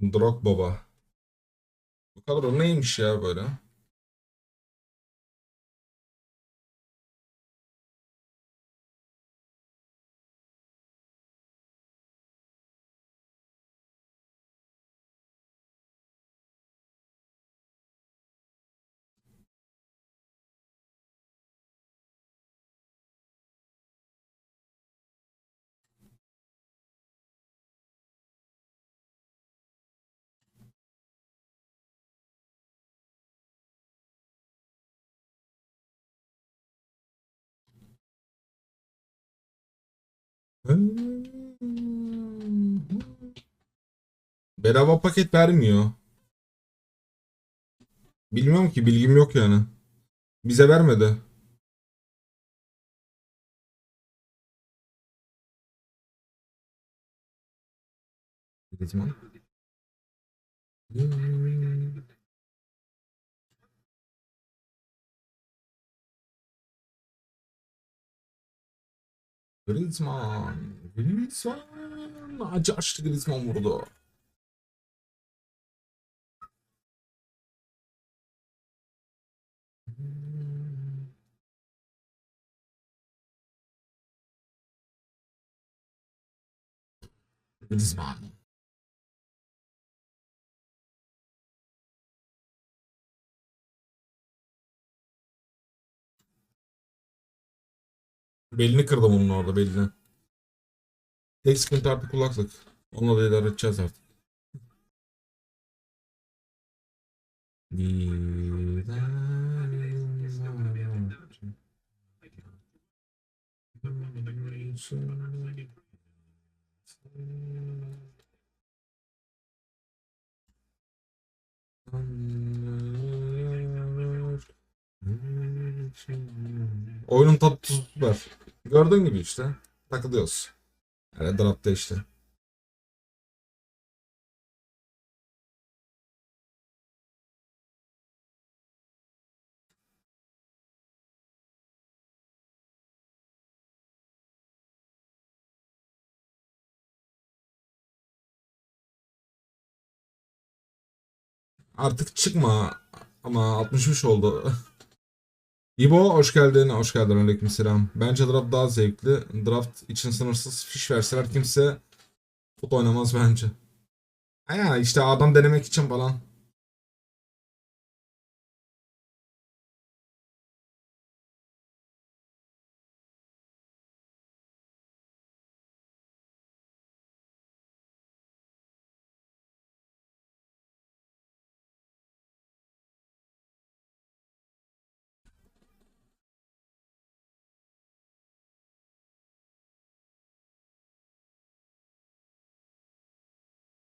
Drog baba. Bu kadro neymiş ya böyle? Bedava paket vermiyor. Bilmiyorum ki bilgim yok yani. Bize vermedi. Griezmann. Griezmann. Griezmann. Acı açtı Griezmann vurdu. Griezmann. Belini kırdım onun orada belini. Tek sıkıntı artık kulaklık. Onunla da idare edeceğiz artık. Oyunun tuzu süper. Gördüğün gibi işte. Takılıyoruz. Yani draftta işte. Artık çıkma ama 63 oldu. İbo hoş geldin. Hoş geldin. Aleykümselam. Bence draft daha zevkli. Draft için sınırsız fiş verseler kimse fut oynamaz bence. Ha ya işte adam denemek için falan.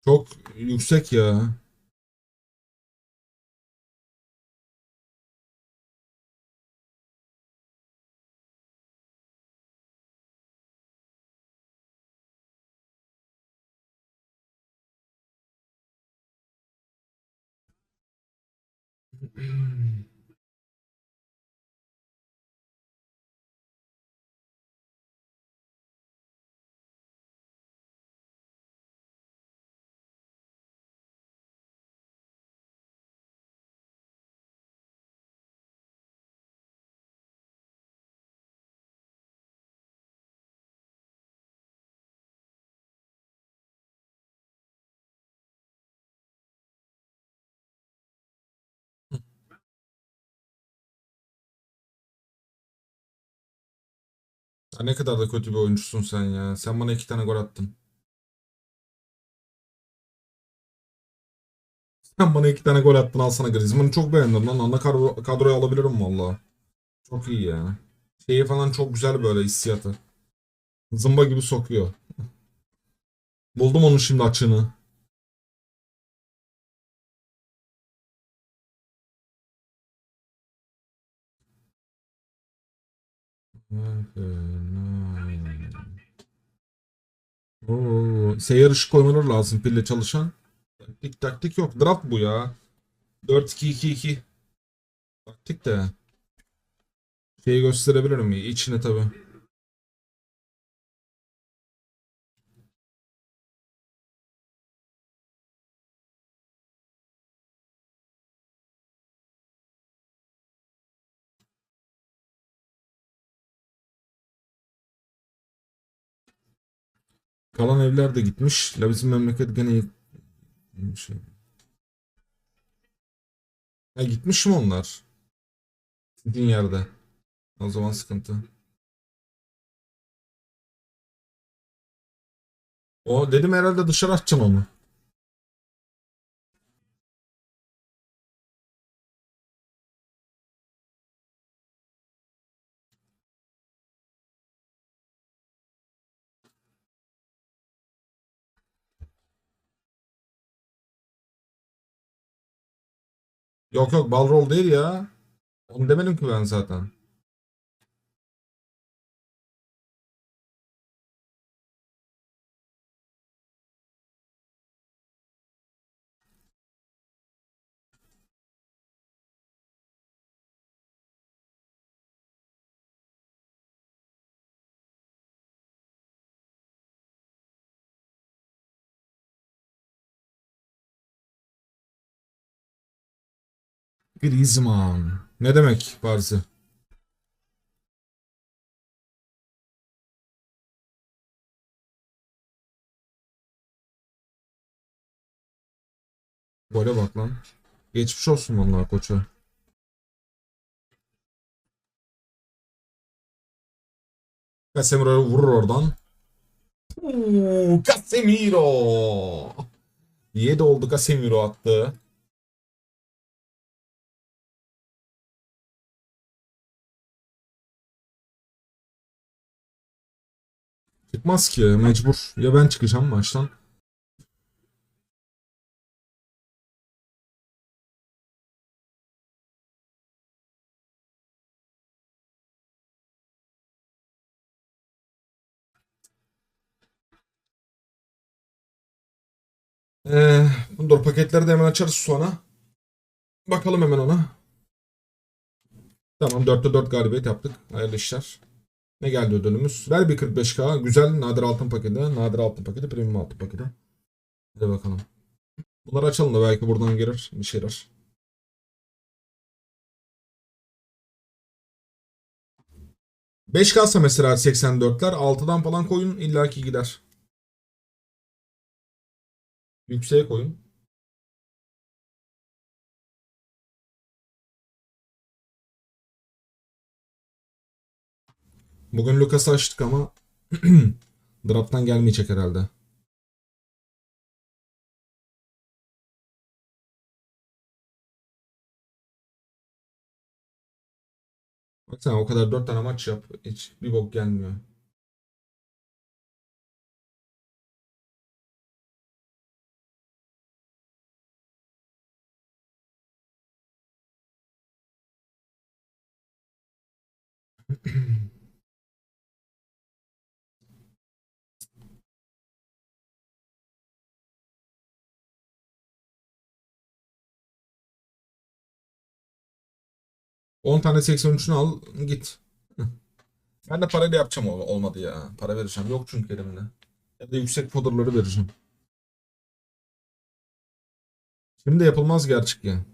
Çok yüksek ya. Ya ne kadar da kötü bir oyuncusun sen ya. Sen bana iki tane gol attın. Sen bana iki tane gol attın al sana Griezmann'ı çok beğendim lan. Ana kadro, kadroya alabilirim valla. Çok iyi ya. Şeyi falan çok güzel böyle hissiyatı. Zımba gibi sokuyor. Buldum onun şimdi açığını. Oo, seyyar ışık koymaları lazım pille çalışan. Taktik taktik yok. Draft bu ya. 4-2-2-2. Taktik de. Şeyi gösterebilirim. İçine tabi. Kalan evler de gitmiş. La bizim memleket gene şey. Ha gitmiş mi onlar? Gittiğin yerde. O zaman sıkıntı. O dedim herhalde dışarı atacaksın onu. Yok yok balrol değil ya. Onu demedim ki ben zaten. Griezmann. Ne demek Barzi? Gole bak lan. Geçmiş olsun vallahi koça. Casemiro'yu vurur oradan. Oo, Casemiro. 7 oldu Casemiro attı. Çıkmaz ki mecbur. Ya ben çıkacağım maçtan. Ee, dur paketleri de hemen açarız sonra. Bakalım hemen ona. Tamam 4'te 4 galibiyet yaptık. Hayırlı işler. Ne geldi ödülümüz? Ver bir 45k. Güzel nadir altın paketi. Nadir altın paketi. Premium altın paketi. Hadi bakalım. Bunları açalım da belki buradan gelir bir şeyler. Beş kalsa mesela 84'ler 6'dan falan koyun illaki gider. Yükseğe koyun. Bugün Lucas'ı açtık ama draft'tan gelmeyecek herhalde. Baksana o kadar 4 tane maç yap. Hiç bir bok gelmiyor. On tane 83'ünü al git. Ben de parayla yapacağım ol- olmadı ya. Para vereceğim. Yok çünkü elimde. Ya da yüksek fodurları vereceğim. Şimdi yapılmaz gerçek ya.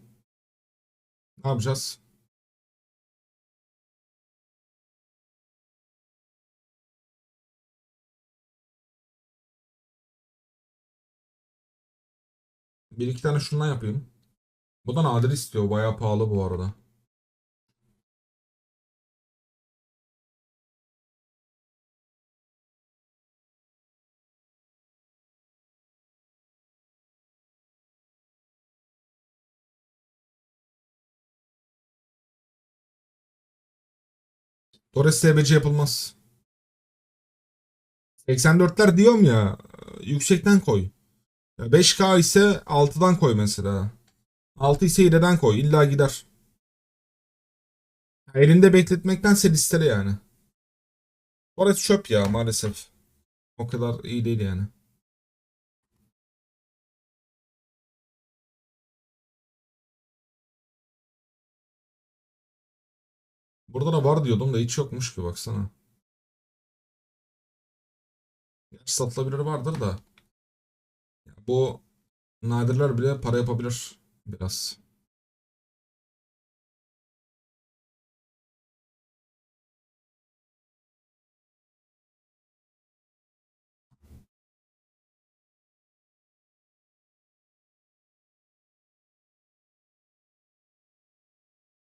Ne yapacağız? Bir iki tane şundan yapayım. Bu da nadir istiyor. Bayağı pahalı bu arada. Torres SBC yapılmaz. 84'ler diyorum ya. Yüksekten koy. Ya 5K ise 6'dan koy mesela. 6 ise 7'den koy. İlla gider. Elinde bekletmektense listele yani. Torres çöp ya maalesef. O kadar iyi değil yani. Burada da var diyordum da hiç yokmuş ki baksana. Gerçi satılabilir vardır da. Bu nadirler bile para yapabilir biraz.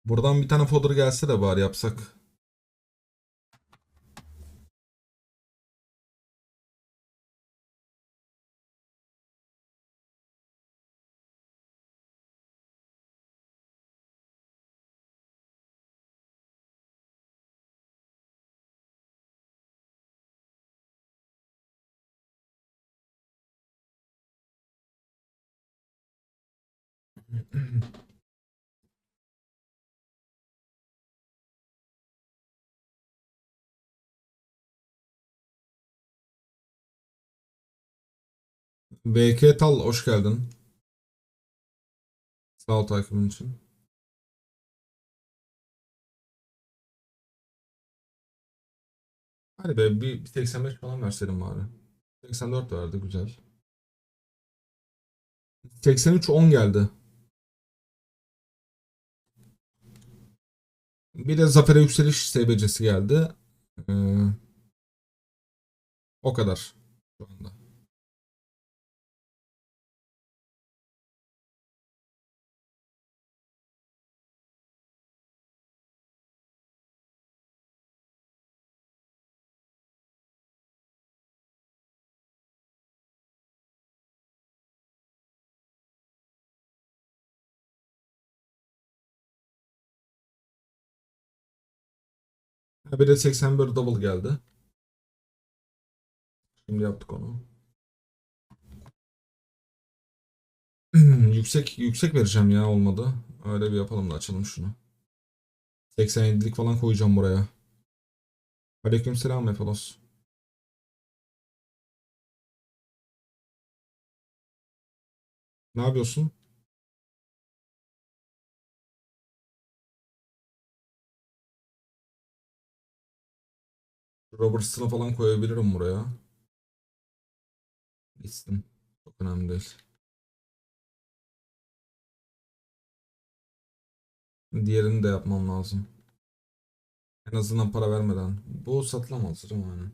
Buradan bir tane fodder gelse de bari yapsak. BK Tal hoş geldin. Sağ ol takibin için. Hadi be bir, bir 85 falan verseydim bari. 84 verdi güzel. 83 10 geldi. Bir de Zafer'e yükseliş SBC'si geldi. Ee, o kadar şu anda. Bir de 81 double geldi. Şimdi yaptık onu. yüksek yüksek vereceğim ya olmadı. Öyle bir yapalım da açalım şunu. 87'lik falan koyacağım buraya. Aleykümselam Efelos. Ne yapıyorsun? Robertson'ı falan koyabilirim buraya. Gitsin. Çok önemli değil. Diğerini de yapmam lazım. En azından para vermeden. Bu satılamaz değil mi yani?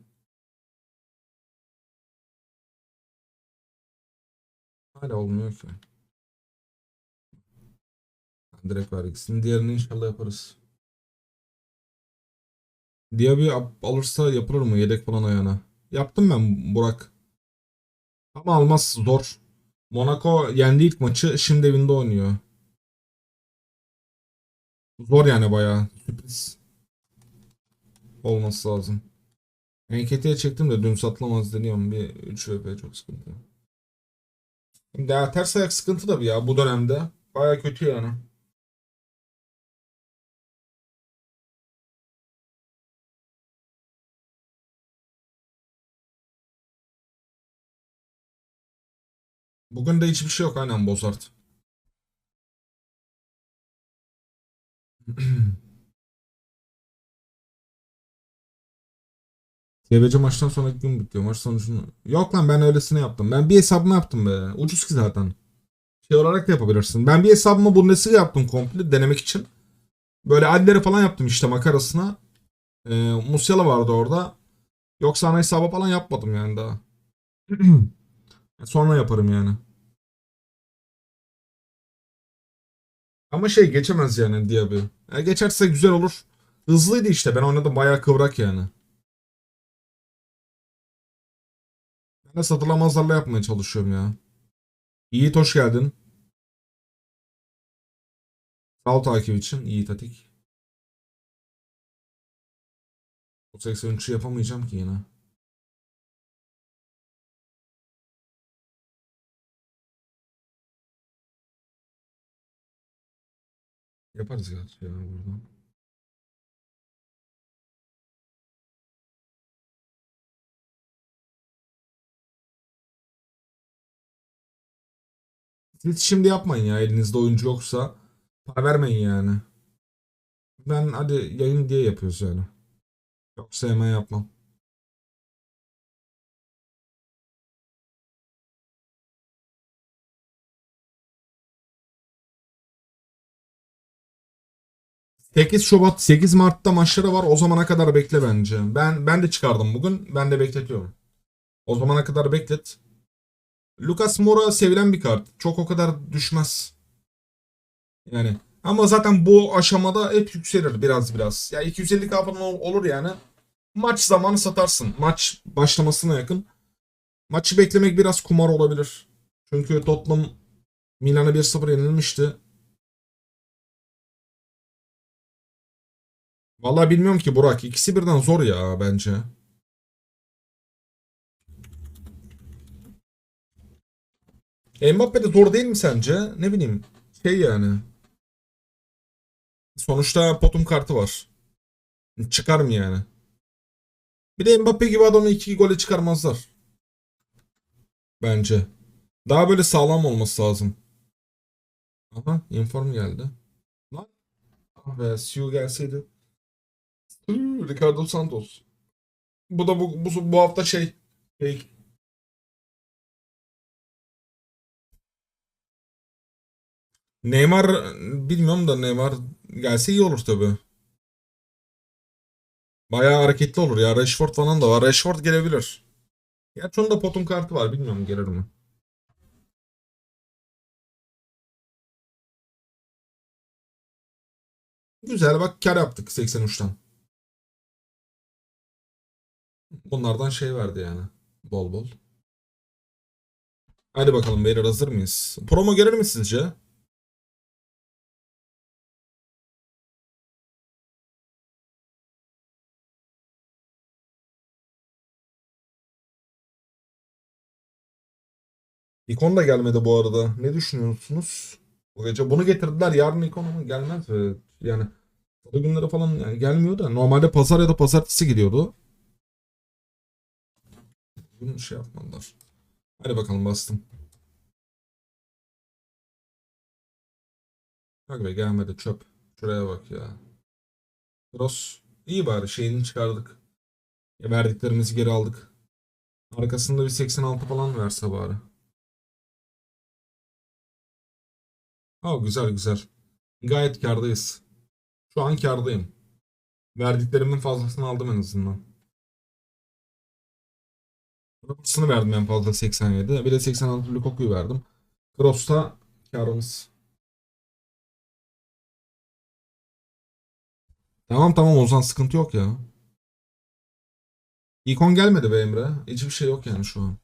Hala olmuyor ki. Direkt vergisini. Diğerini inşallah yaparız. Diaby alırsa yapılır mı yedek falan ayağına? Yaptım ben Burak. Ama almaz zor. Monaco yendi ilk maçı. Şimdi evinde oynuyor. Zor yani bayağı. Sürpriz. Olması lazım. NKT'ye çektim de dün satılamaz deniyorum. Bir 3 VP çok sıkıntı. Ya ters ayak sıkıntı da bir ya bu dönemde. Baya kötü yani. Bugün de hiçbir şey yok aynen Bozart. TBC maçtan sonraki gün bitiyor. Maç sonucunu... Yok lan ben öylesine yaptım. Ben bir hesabımı yaptım be. Ucuz ki zaten. Şey olarak da yapabilirsin. Ben bir hesabımı Bundesliga yaptım komple denemek için. Böyle adleri falan yaptım işte makarasına. Ee, Musiala vardı orada. Yoksa ana hesabı falan yapmadım yani daha. Sonra yaparım yani. Ama şey geçemez yani Diaby. Ya geçerse güzel olur. Hızlıydı işte ben oynadım bayağı kıvrak yani. Ben de satılamazlarla yapmaya çalışıyorum ya. Yiğit hoş geldin. Sağ takip için. Yiğit Atik. O 83'ü yapamayacağım ki yine. Yaparız gerçi ya buradan. Siz şimdi yapmayın ya elinizde oyuncu yoksa. Para vermeyin yani. Ben hadi yayın diye yapıyoruz yani. Yoksa hemen yapmam. ...8 Şubat 8 Mart'ta maçları var. O zamana kadar bekle bence. Ben ben de çıkardım bugün. Ben de bekletiyorum. O zamana kadar beklet. Lucas Moura sevilen bir kart. Çok o kadar düşmez. Yani Ama zaten bu aşamada hep yükselir biraz biraz. Ya 250 falan ol- olur yani. Maç zamanı satarsın. Maç başlamasına yakın. Maçı beklemek biraz kumar olabilir. Çünkü Tottenham Milan'a 1-0 yenilmişti. Vallahi bilmiyorum ki Burak. İkisi birden zor ya bence. Mbappe de zor değil mi sence? Ne bileyim. Şey yani. Sonuçta potum kartı var. Çıkar mı yani? Bir de Mbappe gibi adamı iki gole çıkarmazlar. Bence. Daha böyle sağlam olması lazım. Aha inform geldi. Lan. Ah be Siu gelseydi. Ricardo Santos. Bu da bu, bu, bu hafta şey. Fake. Neymar bilmiyorum da Neymar gelse iyi olur tabii. Bayağı hareketli olur ya. Rashford falan da var. Rashford gelebilir. Gerçi onun da potun kartı var. Bilmiyorum gelir mi. Güzel bak kar yaptık 83'ten. Bunlardan şey verdi yani. Bol bol. Hadi bakalım beyler hazır mıyız? Promo gelir mi sizce? İkon da gelmedi bu arada. Ne düşünüyorsunuz? Bu gece bunu getirdiler. Yarın ikon mu gelmez? Yani salı günleri falan yani gelmiyor da. Normalde pazar ya da pazartesi gidiyordu. Bunu şey yapmadılar. Hadi bakalım bastım. Bak be gelmedi çöp. Şuraya bak ya. Cross. iyi bari şeyini çıkardık. Ya verdiklerimizi geri aldık. Arkasında bir 86 falan verse bari. Ha güzel güzel. Gayet kârdayız. Şu an kârdayım. Verdiklerimin fazlasını aldım en azından. Robertson'ı verdim en fazla 87. Bir de 86 Lukaku'yu verdim. Cross'ta kârımız. Tamam tamam Ozan sıkıntı yok ya. İkon gelmedi be Emre. Hiçbir şey yok yani şu an.